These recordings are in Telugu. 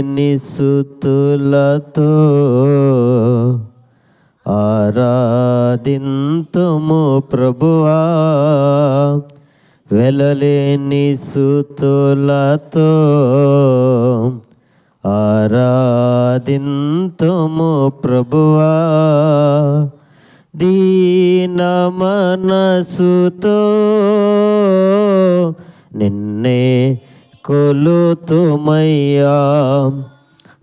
నిసుతులతో ఆరాధింతుము ప్రభువా? వెలలేని సుతులతో ఆరాధింతుము ప్రభువా? దీన మనసుతో నిన్నే కొలుతుమయ్యా.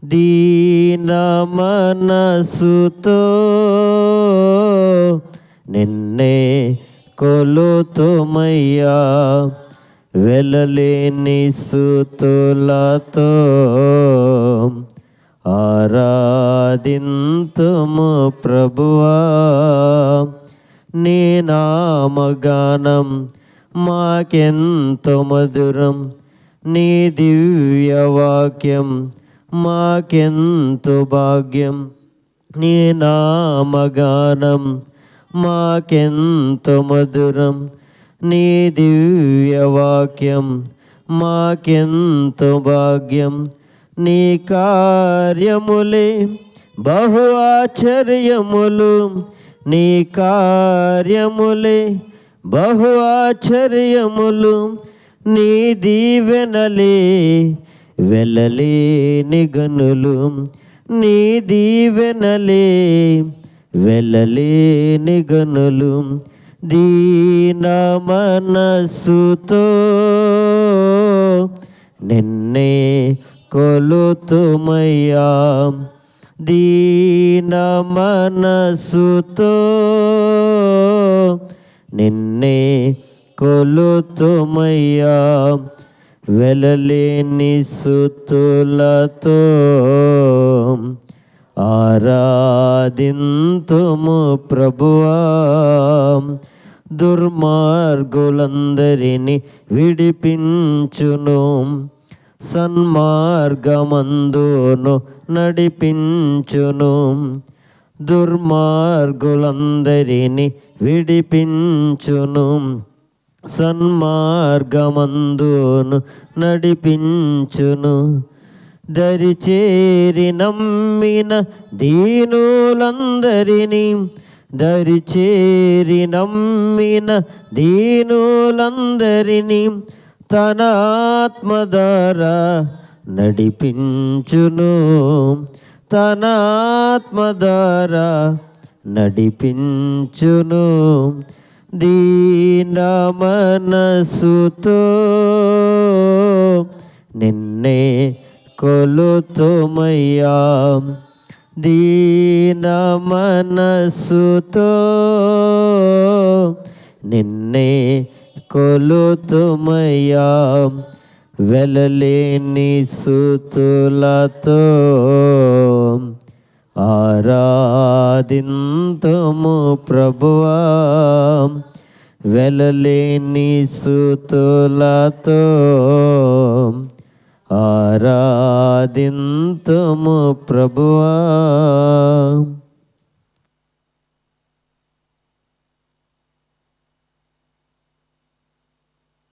దీన మనసుతో నిన్నే కొలుతుమయ్యా. వెలలేని సుతులతో ఆరాధింతుము ప్రభువా. నీ నామగానం మాకెంతో మధురం. నీ దివ్యవాక్యం మాకెంతో భాగ్యం. నీ నామగానం మాకెంతో మధురం. నీ దివ్యవాక్యం మాకెంతో భాగ్యం. నీ కార్యములే బహు ఆశ్చర్యములు. నీ కార్యములే బహు ఆశ్చర్యములు. నీ దీవెనలే వెళ్ళలేని గనులు. నీ దీవెనలే వెళ్ళలేని గనులు. దీన మనస్సుతో నిన్నే కొలుతుమయ్యా. దీన మనస్సుతో నిన్నే కొలుతుమయ్యా. వెలలేని సుతులతో ఆరాధింతుము ప్రభువా. దుర్మార్గులందరినీ విడిపించును. సన్మార్గమందును నడిపించును. దుర్మార్గులందరినీ విడిపించును. సన్మార్గమందును నడిపించును. దరిచేరి నమ్మిన దీనులందరినీ దరిచేరి నమ్మిన దీనులందరినీ తన ఆత్మధార నడిపించును. తన ఆత్మధార నడిపించును. దీన మనసుతో నిన్నే కొలుతుమయ్యా. దీన మనసుతో నిన్నే కొలుతుమయ్యా. వెలలేని సుతులతో ఆరాధింతుము ప్రభువా. వెలలేని సుతులతో ఆరాధింతుము ప్రభువా.